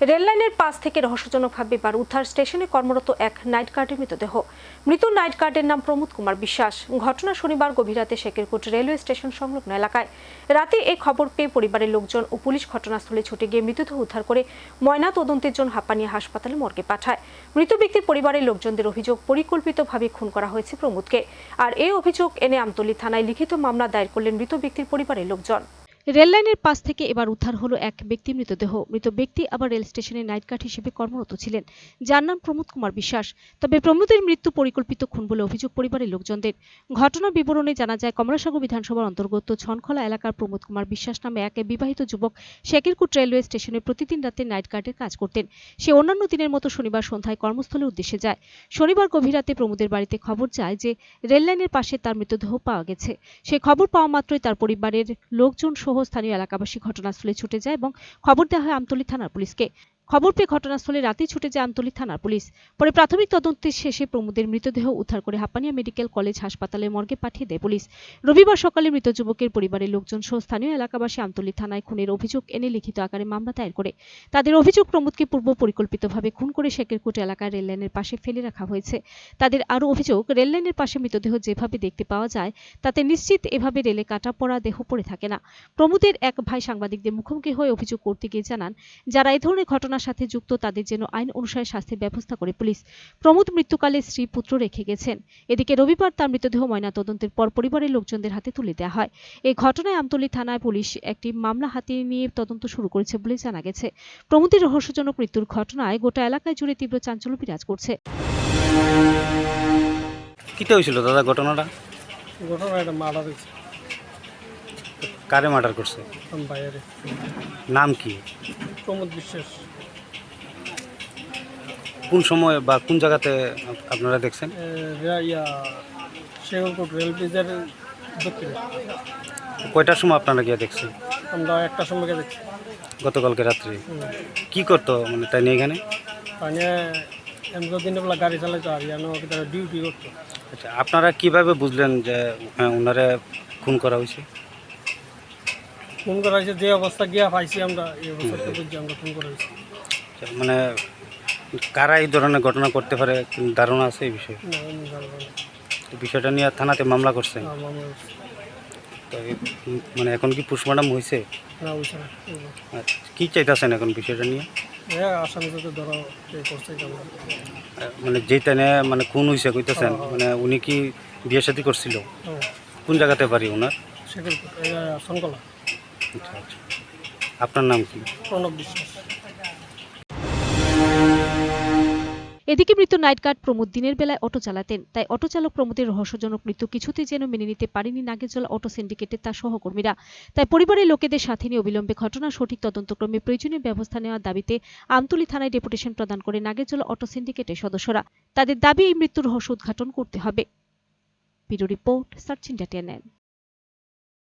রেললাইনের পাশ থেকে রহস্যজনকভাবে এবার উদ্ধার স্টেশনে কর্মরত এক নাইট গার্ডের মৃতদেহ। মৃত নাইট গার্ডের নাম প্রমোদ কুমার বিশ্বাস। ঘটনা শনিবার গভীর রাতে শেকেরকোট রেলওয়ে স্টেশন সংলগ্ন এলাকায়। রাতে এই খবর পেয়ে পরিবারের লোকজন ও পুলিশ ঘটনাস্থলে ছুটে গিয়ে মৃতদেহ উদ্ধার করে ময়না তদন্তের জন্য হাঁপানিয়া হাসপাতালে মর্গে পাঠায়। মৃত ব্যক্তির পরিবারের লোকজনদের অভিযোগ পরিকল্পিতভাবে খুন করা হয়েছে প্রমোদকে। আর এই অভিযোগ এনে আমতলী থানায় লিখিত মামলা দায়ের করলেন মৃত ব্যক্তির পরিবারের লোকজন। রেললাইনের পাশ থেকে এবার উদ্ধার হলো এক ব্যক্তি মৃতদেহ। মৃত ব্যক্তি আবার রেল স্টেশনে নাইট গার্ড হিসেবে কর্মরত ছিলেন। যার নাম প্রমোদ কুমার বিশ্বাস। তবে প্রমোদের মৃত্যু পরিকল্পিত খুন বলে অভিযোগ পরিবারের লোকজনদের। ঘটনা বিবরণে জানা যায়, কমলাসাগর বিধানসভার অন্তর্গত ছনখলা এলাকার প্রমোদ কুমার বিশ্বাস নামে এক বিবাহিত যুবক শেকিরকুট রেলওয়ে স্টেশনে প্রতিদিন রাতে নাইট গার্ডের কাজ করতেন। সে অন্যান্য দিনের মতো শনিবার সন্ধ্যায় কর্মস্থলের উদ্দেশ্যে যায়। শনিবার গভীর রাতে প্রমোদের বাড়িতে খবর যায় যে, রেললাইনের পাশে তার মৃতদেহ পাওয়া গেছে। সে খবর পাওয়া মাত্রই তার পরিবারের লোকজন সহ স্থানীয় এলাকাবাসী ঘটনাস্থলে ছুটে যায় এবং খবর দেওয়া হয় আমতলী থানার পুলিশকে। খবর পেয়ে ঘটনাস্থলে রাতেই ছুটে যায় আমতলী থানার পুলিশ। পরে প্রাথমিক তদন্তের শেষে প্রমোদের মৃতদেহ উদ্ধার করে হাপানিয়া মেডিকেল কলেজ হাসপাতালের মর্গে পাঠিয়ে দেয় পুলিশ। রবিবার সকালে মৃত যুবকের পরিবারের লোকজন সহ স্থানীয় এলাকাবাসী আমতলী থানায় খুনের অভিযোগ এনে লিখিত আকারে মামলা দায়ের করে। তাদের অভিযোগ প্রমোদকে পূর্ব পরিকল্পিতভাবে খুন করে শেকেরকুট এলাকায় রেললাইনের পাশে ফেলে রাখা হয়েছে। তাদের আরও অভিযোগ, রেললাইনের পাশে মৃতদেহ যেভাবে দেখতে পাওয়া যায়, তাতে নিশ্চিত এভাবে রেলে কাটা পড়া দেহ পড়ে থাকে না। প্রমোদের এক ভাই সাংবাদিকদের মুখোমুখি হয়ে অভিযোগ করতে গিয়ে জানান, যারা এই ধরনের ঘটনার সাথে যুক্ত তাদের যেন আইন অনুসারে শাস্তির ব্যবস্থা করে পুলিশ। প্রমোদ মৃত্যুকালে স্ত্রী পুত্র রেখে গেছেন। এদিকে রবিবার তার মৃতদেহ ময়না তদন্তের পর পরিবারের লোকজনদের হাতে তুলে দেওয়া হয়। এই ঘটনায় আমতলী থানায় পুলিশ একটি মামলা হাতিয়ে নিয়ে তদন্ত শুরু করেছে বলে জানা গেছে। প্রমোদের রহস্যজনক মৃত্যুর ঘটনায় গোটা এলাকায় জুড়ে তীব্র চাঞ্চল্য বিরাজ করছে। কিতে হয়েছিল দাদা ঘটনাটা? ঘটনা একটা মারা দিচ্ছে কারে মার্ডার করছে? বাইরে নাম কি? প্রমোদ বিশ্বাস। কোন সময় বা কোন জায়গাতে আপনারা দেখছেন? ইয়া শেখরকোট রেল ব্রিজের দক্ষিণে। কয়টার সময় আপনারা গিয়ে দেখছেন? আমরা একটা সময়কে দেখছি। গতকালকে রাত্রে। কি করতো মানে তাই নিয়ে এখানে? মানে গাড়ি চালাইতো আর ইয়ানো তারা ডিউটি করতো। আচ্ছা আপনারা কীভাবে বুঝলেন যে হ্যাঁ ওনারে খুন করা হয়েছে? ফোন করা হয়েছে যে অবস্থা গিয়া পাইছি আমরা এই অবস্থাতে বুঝছি আমরা ফোন করা হয়েছি। আচ্ছা, মানে কারা এই ধরনের ঘটনা করতে পারে ধারণা আছে এই বিষয়ে? বিষয়টা নিয়ে থানাতে মামলা করছে। তো মানে এখন কি পোস্টমর্টম হয়েছে? আচ্ছা, কি চাইতেছেন এখন বিষয়টা নিয়ে? হ্যাঁ মানে যেই টাইনে মানে কোন হয়েছে কইতেছেন মানে উনি কি বিয়ে শাদী করছিল? হ্যাঁ। কোন জায়গাতে পারি ওনার আচ্ছা আচ্ছা। আপনার নাম কি? প্রণব বিশ্বাস। এদিকে মৃত নাইট গার্ড প্রমোদ দিনের বেলায় অটো চালাতেন, তাই অটো চালক প্রমোদের রহস্যজনক মৃত্যু কিছুতেই যেন মেনে নিতে পারেনি নাগেরজলা অটো সিন্ডিকেটের তার সহকর্মীরা। তাই পরিবারের লোকেদের সাথে নিয়ে অবিলম্বে ঘটনার সঠিক তদন্তক্রমে প্রয়োজনীয় ব্যবস্থা নেওয়ার দাবিতে আমতলী থানায় ডেপুটেশন প্রদান করে নাগেরজলা অটো সিন্ডিকেটের সদস্যরা। তাদের দাবি, এই মৃত্যুর রহস্য উদ্ঘাটন করতে হবে। Bureau report, search India